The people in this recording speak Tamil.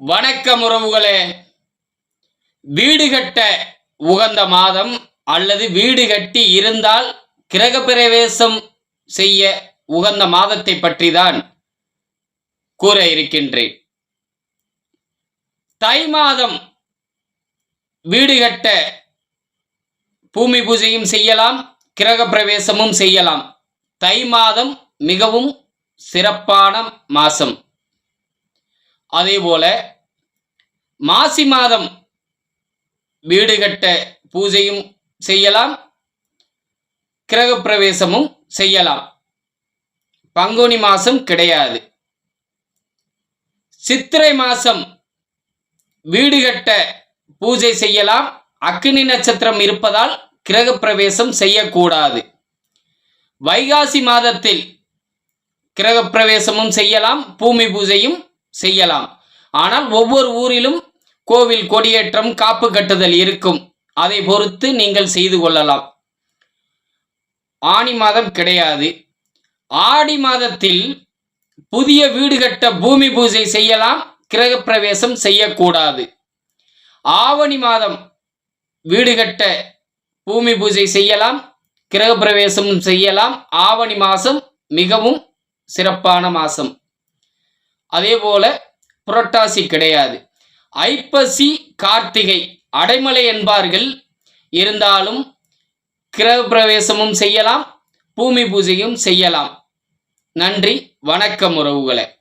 வணக்கம் உறவுகளே. வீடு கட்ட உகந்த மாதம் அல்லது வீடு கட்டி இருந்தால் கிரகப்பிரவேசம் செய்ய உகந்த மாதத்தை பற்றி தான் கூற இருக்கின்றேன். தை மாதம் வீடு கட்ட பூமி பூஜையும் செய்யலாம் கிரகப்பிரவேசமும் செய்யலாம். தை மாதம் மிகவும் சிறப்பான மாசம் அதேபோல மாசி மாதம் வீடு கட்ட பூஜையும் செய்யலாம் கிரகப்பிரவேசமும் செய்யலாம். பங்குனி மாசம் கிடையாது. சித்திரை மாசம் வீடு கட்ட பூஜை செய்யலாம். அக்னி நட்சத்திரம் இருப்பதால் கிரகப்பிரவேசம் செய்யக்கூடாது. வைகாசி மாதத்தில் கிரகப்பிரவேசமும் செய்யலாம். பூமி பூஜையும் செய்யலாம். ஆனால் ஒவ்வொரு ஊரிலும் கோவில் கொடியேற்றம் காப்பு கட்டுதல் இருக்கும். அதை பொறுத்து நீங்கள் செய்து கொள்ளலாம். ஆனி மாதம் கிடையாது. ஆடி மாதத்தில் புதிய வீடு கட்ட பூமி பூஜை செய்யலாம் கிரகப்பிரவேசம் செய்யக்கூடாது. ஆவணி மாதம் வீடு கட்ட பூமி பூஜை செய்யலாம் கிரகப்பிரவேசம் செய்யலாம். ஆவணி மாதம் மிகவும் சிறப்பான மாதம். அதே போல புரட்டாசி கிடையாது. ஐப்பசி கார்த்திகை அடைமலை என்பார்கள். இருந்தாலும் கிரகப்பிரவேசமும் செய்யலாம் பூமி பூஜையும் செய்யலாம். நன்றி வணக்கம் உறவுகளை.